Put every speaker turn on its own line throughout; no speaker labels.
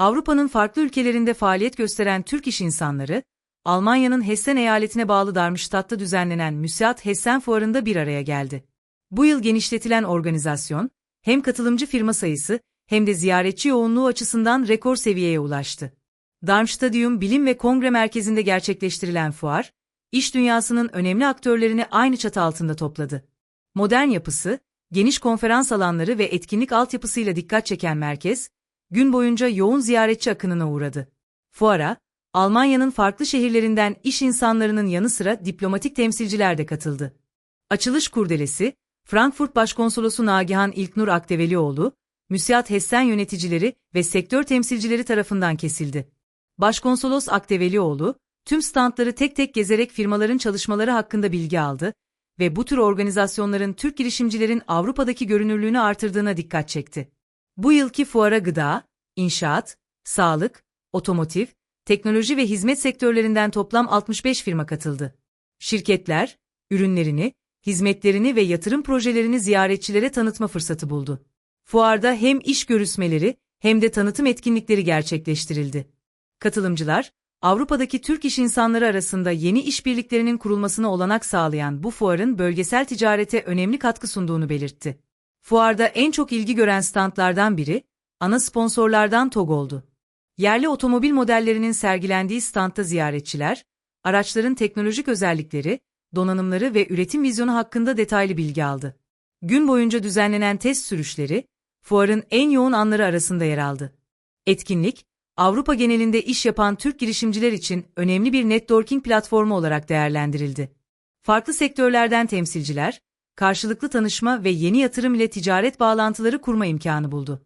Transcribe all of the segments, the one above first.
Avrupa'nın farklı ülkelerinde faaliyet gösteren Türk iş insanları, Almanya'nın Hessen eyaletine bağlı Darmstadt'ta düzenlenen Müsiat Hessen Fuarı'nda bir araya geldi. Bu yıl genişletilen organizasyon, hem katılımcı firma sayısı hem de ziyaretçi yoğunluğu açısından rekor seviyeye ulaştı. Darmstadium Bilim ve Kongre Merkezi'nde gerçekleştirilen fuar, iş dünyasının önemli aktörlerini aynı çatı altında topladı. Modern yapısı, geniş konferans alanları ve etkinlik altyapısıyla dikkat çeken merkez, gün boyunca yoğun ziyaretçi akınına uğradı. Fuara, Almanya'nın farklı şehirlerinden iş insanlarının yanı sıra diplomatik temsilciler de katıldı. Açılış kurdelesi, Frankfurt Başkonsolosu Nagihan İlknur Akdevelioğlu, Müsiat Hessen yöneticileri ve sektör temsilcileri tarafından kesildi. Başkonsolos Akdevelioğlu, tüm standları tek tek gezerek firmaların çalışmaları hakkında bilgi aldı ve bu tür organizasyonların Türk girişimcilerin Avrupa'daki görünürlüğünü artırdığına dikkat çekti. Bu yılki fuara gıda, inşaat, sağlık, otomotiv, teknoloji ve hizmet sektörlerinden toplam 65 firma katıldı. Şirketler, ürünlerini, hizmetlerini ve yatırım projelerini ziyaretçilere tanıtma fırsatı buldu. Fuarda hem iş görüşmeleri hem de tanıtım etkinlikleri gerçekleştirildi. Katılımcılar, Avrupa'daki Türk iş insanları arasında yeni işbirliklerinin kurulmasına olanak sağlayan bu fuarın bölgesel ticarete önemli katkı sunduğunu belirtti. Fuarda en çok ilgi gören standlardan biri, ana sponsorlardan TOG oldu. Yerli otomobil modellerinin sergilendiği standta ziyaretçiler, araçların teknolojik özellikleri, donanımları ve üretim vizyonu hakkında detaylı bilgi aldı. Gün boyunca düzenlenen test sürüşleri, fuarın en yoğun anları arasında yer aldı. Etkinlik, Avrupa genelinde iş yapan Türk girişimciler için önemli bir networking platformu olarak değerlendirildi. Farklı sektörlerden temsilciler, karşılıklı tanışma ve yeni yatırım ile ticaret bağlantıları kurma imkanı buldu.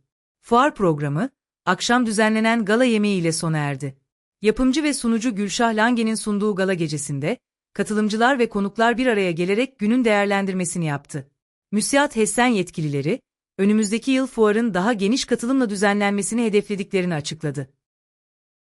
Fuar programı, akşam düzenlenen gala yemeği ile sona erdi. Yapımcı ve sunucu Gülşah Lange'nin sunduğu gala gecesinde, katılımcılar ve konuklar bir araya gelerek günün değerlendirmesini yaptı. Müsiat Hessen yetkilileri, önümüzdeki yıl fuarın daha geniş katılımla düzenlenmesini hedeflediklerini açıkladı.